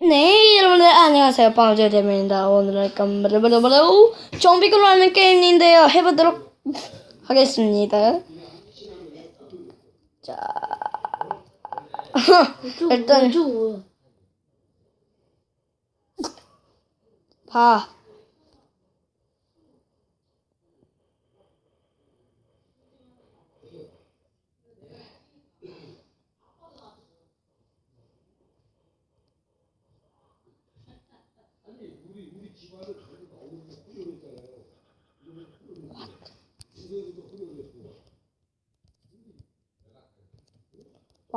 네, 여러분들 안녕하세요. 빵제 대면입니다. 오늘은 깜바르바르바르 좀비글로 하는 게임인데요. 해보도록 하겠습니다. 자, 일단 저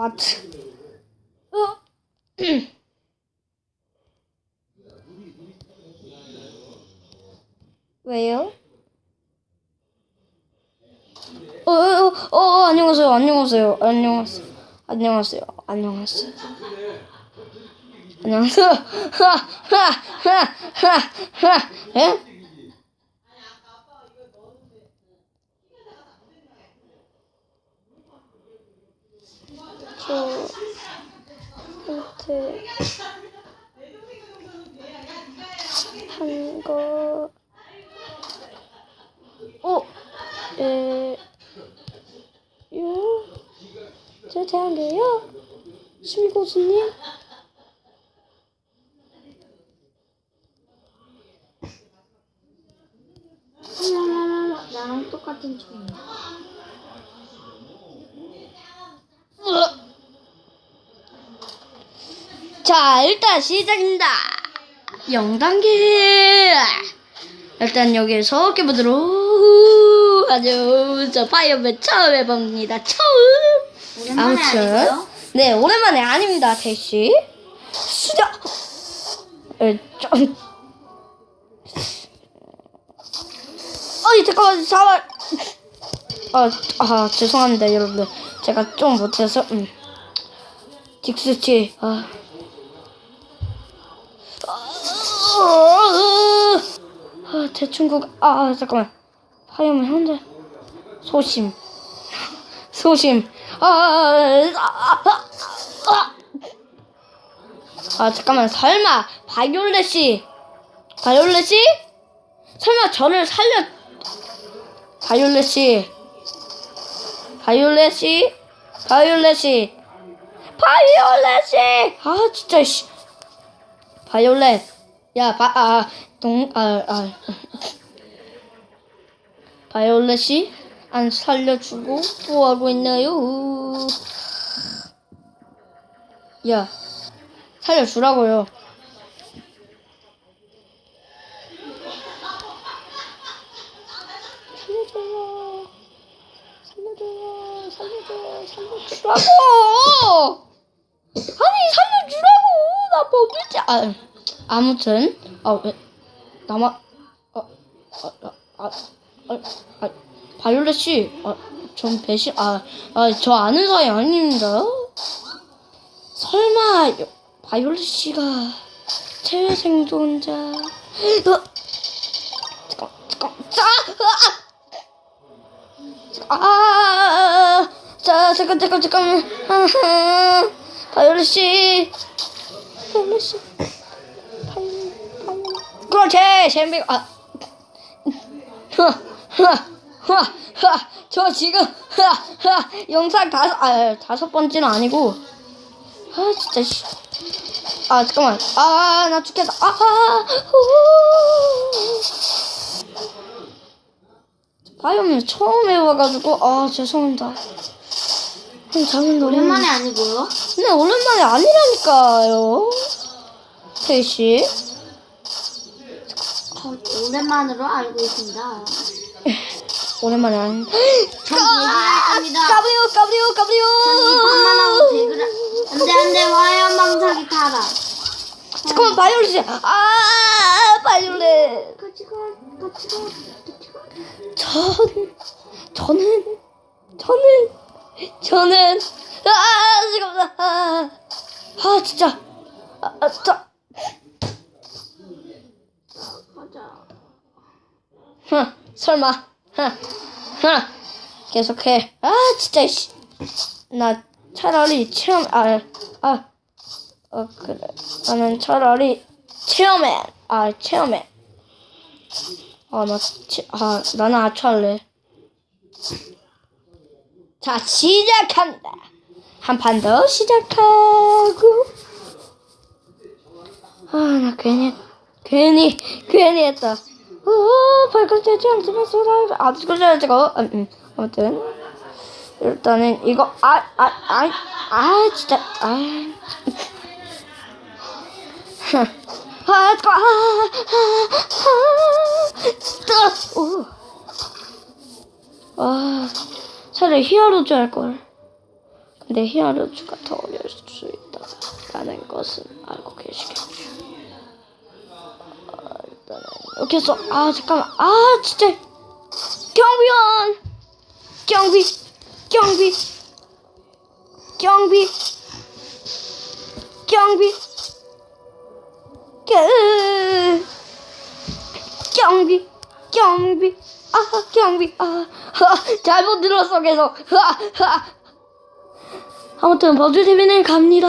봐. What? 어? 왜요? 어, 어, 어, 어, 안녕하세요, 안녕하세요, 안녕하세요, 안녕하세요, 안녕하세요. 안녕하세요. 하, 하, 하, 하, 하. 예? 저, 한테 한 거, 어, 에, 요, 제? 심고수님? 라라라라 나랑 똑같은 총. 자, 일단 시작입니다. 0단계. 일단 여기서 깨보도록 하죠. 저 파이어맨 처음 해봅니다. 처음. 오랜만에 아니고요. 네, 오랜만에 아닙니다, 대시. 수작. 에, 좀. 어이, 잠깐만, 잠깐. 아, 아, 죄송합니다, 여러분들. 제가 좀 못해서, 음. 딕스치, 아. 아, 아, 대충 그, 아, 잠깐만. 파이어맨 현재. 소심. 소심. 아, 아, 아, 아, 아. 아, 잠깐만. 설마, 바이올렛이, 바이올렛이? 설마 저를 살려, 바이올렛이, 바이올렛이, 바이올렛이, 바이올렛이! 아, 진짜, 씨. 바이올렛. 야, 바, 아, 동, 아, 아. 바이올렛이 안 살려주고 뭐하고 있나요? 야, 살려주라고요. 살려줘요. 살려줘요. 살려줘요. 살려주라고! 아니, 살려주라고! 나 먹을지, 아, 아무튼, 아, 왜, 나만, 아, 아, 아, 아, 아, 아, 바이올렛 씨, 아, 전 배신, 아, 아, 저 아는 사이 아닙니다. 설마, 여- 바이올렛 씨가 최애 생존자. 어, 자, 아, 아, 자, 잠깐, 잠깐, 잠깐, 아, 바이올렛 씨, 바이올렛 씨. 그렇지, 잼비, 아. 저 지금 영상 다섯 아 다섯 번째는 아니고. 아 진짜 씨. 아 잠깐만. 아 나 죽겠다. 아 바이오맨 처음 해봐가지고 아 죄송합니다. 형 작은 너무 오랜만에 아니고요. 근데 오랜만에 아니라니까요. 태씨 저 오랜만으로 알고 있습니다. 오랜만에 아니 전 겁니다. 까브리오 까브리오 까브리오 전이 방만하고 배그를 안돼 안돼 화염 방사기 타라. 잠깐만 바이올렛이 아 바이올렛 같이 가 같이 가 같이 가. 전 저는 저는 저는 아 잠깐만 아, 아 진짜 아, 아 진짜 가자. 흥 설마. 흥 흥. 계속해. 아 진짜 씨. 나 차라리 체험 아 아. 어 그래. 나는 차라리 체어맨 아 체어맨 아나 아 나는 아초 할래. 자 시작한다. 한 판 더 시작하고. 아 나 괜히 괜히 괜히 했다 어 발걸 되지 않지만 소라 아주 음, 음. 아무튼 일단은 이거 아아아아 진짜 아 아, 잠깐, 아, 아, 아, 오. 아, 차라리 히어로즈 할 걸. 근데 히어로즈가 더 어려울 수 있다라는 것은 알고 계시겠죠. 아, 이렇게 해서 아 잠깐만, 아 진짜. 경비원, 경비, 경비, 경비, 경비. 그 경비. 경비. 아 경비. 아 하, 잘못 들었어 계속. 하, 하. 아무튼 버즈 TV는 갑니다.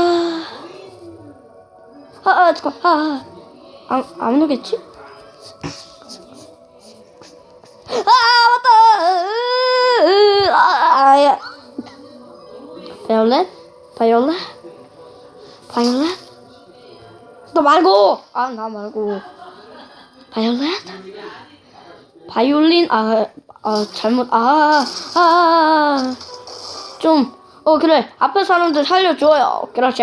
아 아 잠깐 아, 아, 아, 안 오겠지? 아 맞다! 으, 아, 아 야. 바이올렛? 바이올렛? 바이올렛? 너 말고! 아 나 말고. 바이올렛? 바이올린 아, 아 잘못 아 아 좀 어 그래. 앞에 사람들 살려줘요. 그렇지.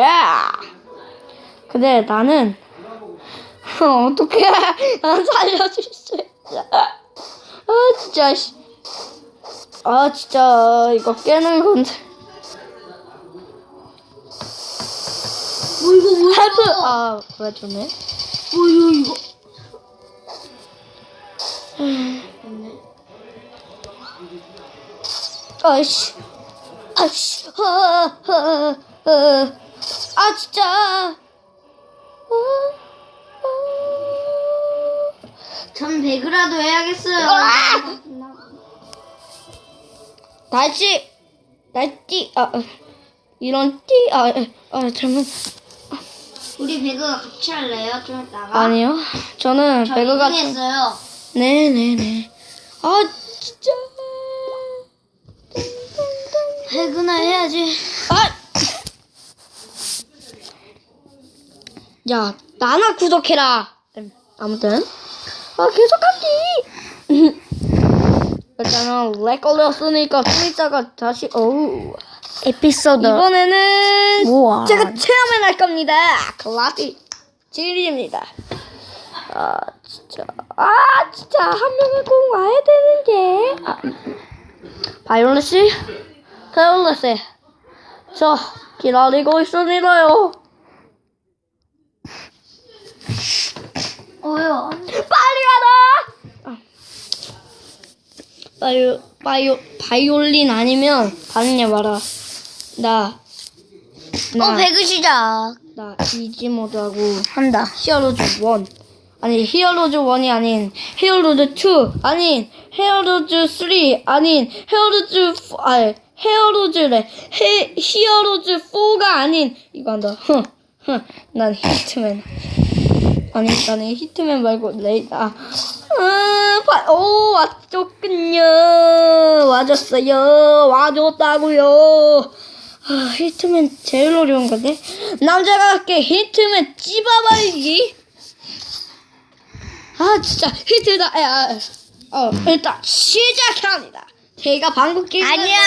근데 나는 어, 살려줄 수 있어 아 진짜 씨. 아 진짜 이거 깨는 건데 뭐 이거 뭐야? 헬프 아 그래 좋네 뭐 이거 이거. 아이씨, 아이씨, 아, 아, 아, 아 진짜. 아, 전 배그라도 해야겠어요. 아! 다시, 다시, 아, 아, 이런 띠, 아, 아, 잘못, 우리 배그 같이 할래요? 좀 이따가. 아니요. 저는 저 배그가, 이등했어요. 네네네. 아, 진짜. 배그나 해야지. 아! 야, 나나 구독해라. 음, 아무튼. 아, 계속하기! 일단은 렉 걸렸으니까 좀 이따가 다시, 어우. 에피소드. 이번에는 우와. 제가 체험을 할 겁니다. 클라시 지리입니다. 아, 진짜. 아, 진짜. 한 명은 꼭 와야 되는데. 아, 음. 바이올렛 씨? 바이올렛 씨. 저 기다리고 있습니다요. 어요. 빨리 와라! 아. 바이오, 바이오, 바이올린 아니면 다른 애 와라. 나, 나, 어 배그 시작. 나 이지 모드하고 한다. 히어로즈 1. 아니, 히어로즈 1이 아닌 히어로즈 2. 아닌 히어로즈 3. 아닌 히어로즈 4. 아니, 히어로즈래. 히, 히어로즈 4가 아닌 이거 한다. 흥, 흥. 난 히트맨. 아니, 나는 히트맨 말고 레이더. 아, 음, 바, 오, 왔었군요. 와줬어요. 와줬다고요. 아, 히트맨 제일 어려운 건데. 남자가 할게 히트맨 찝어버리기. 아, 진짜 히트다. 야, 어, 일단 시작합니다. 제가 방금 게임. 아니야.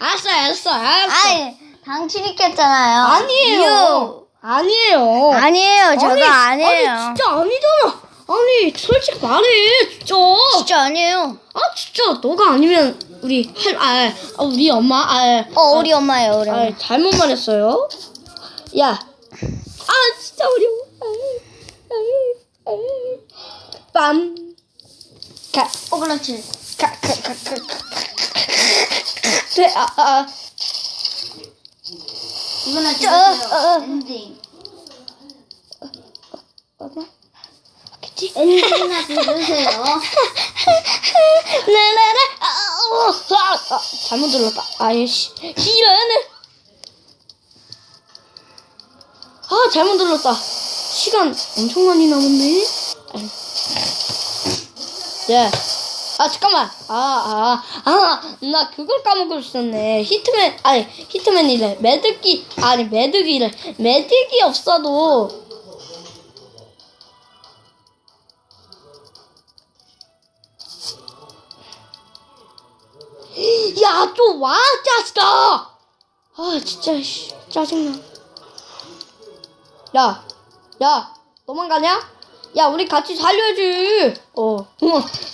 알았어, 알았어, 알았어. 아이 당신이 깼잖아요. 아니에요. 아니에요. 아니에요. 저가 아니, 아니에요. 아니, 진짜 아니잖아. 아니, 솔직히 말해. 진짜. 진짜 아니에요. 아, 진짜. 너가 아니면 우리 할, 아, 아, 우리 엄마, 아, 어 우리 엄마예요. 우리 엄마. 아, 잘못 말했어요. 야. 아, 진짜 아이, 아이. 빰. 가, 어 그렇지. 가, 가, 가, 가, 가, 가. 돼, 아, 아. 이거나 저, 어, 어. 엔딩. 어머. 그치? 엔딩이나 들으세요. 나나나 아, 어, 아, 아, 잘못 눌렀다. 아이씨, 이런. 잘못 눌렀다. 시간 엄청 많이 남았네. 예. 아 잠깐만. 아, 아, 아, 나 그걸 까먹고 있었네. 히트맨, 아니, 히트맨이래. 매듭기, 아니, 매듭기래. 매듭기 없어도. 야, 또 와, 짜증나! 아, 진짜, 씨, 짜증나. 야, 야, 도망가냐? 야, 우리 같이 살려야지. 어, 어,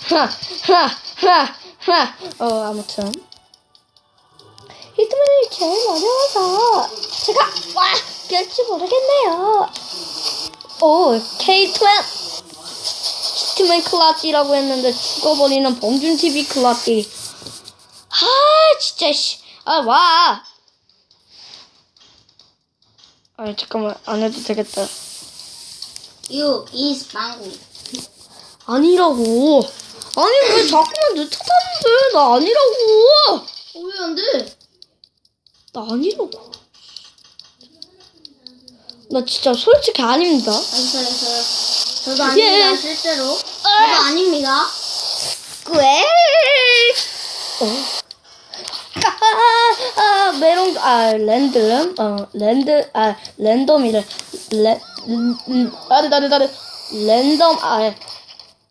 하, 하, 하, 하. 어, 아무튼. 히트맨이 제일 어려워서 제가 와 될지 모르겠네요. 오, 케이트맨. 히트맨 클라찌라고 했는데 죽어버리는 봉준 TV 클라찌. 아, 진짜 씨. 아, 와. 아, 잠깐만 안 해도 되겠다. You is 망고. 아니라고. 아니 왜 자꾸만 내 탓하는데? 나 아니라고. 왜 안 돼? 나 아니라고. 나 진짜 솔직히 아닙니다. 알겠어요, 알겠어요. 저도 예. 아닙니다, 실제로. 저도 아닙니다. 왜? 어. 아, 아, 메롱, 아, 랜드름, 어, 랜드, 아, 랜덤이래. 랜, 음, 음, 아르, 다르, 다르. 랜덤, 아,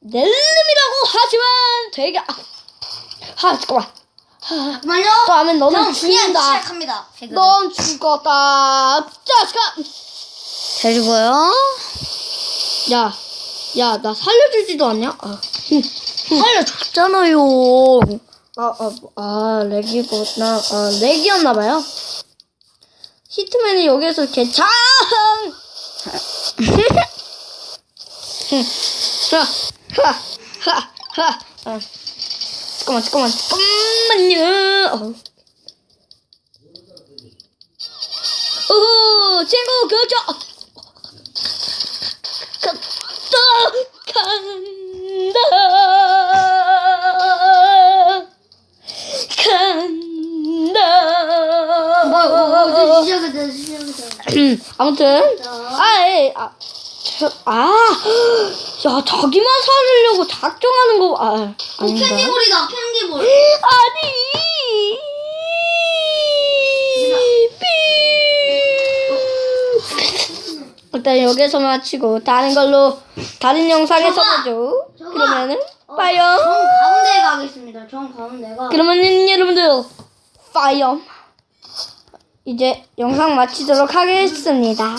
랜덤이라고 하지만 되게, 아, 아, 잠깐만. 아, 잠깐만요. 또 하면 너는 죽는다. 시작합니다. 넌 죽었다. 자, 잠깐. 잘 죽어요. 야, 야, 나 살려주지도 않냐? 아, 살려줬잖아요. 아, 아, 아, 렉이구나. 아, 렉이었나봐요. 히트맨이 여기서 개창! 하, 하, 하, 하. 아, 잠깐만, 잠깐만, 잠깐만요. 어. 오, 친구 교정. 아무튼 아예 아, 저, 아, 야 자기만 살으려고 작정하는 거 아, 아닌가? 캔디볼이다, 캔디볼. 아니 삐. 일단 여기서 마치고 다른 걸로 다른 영상에서 저가, 보죠. 저가. 그러면은 어, 빠이요. 정 가운데에 가겠습니다. 정 가운데가. 그러면은 여러분들 빠이요. 이제 영상 마치도록 하겠습니다.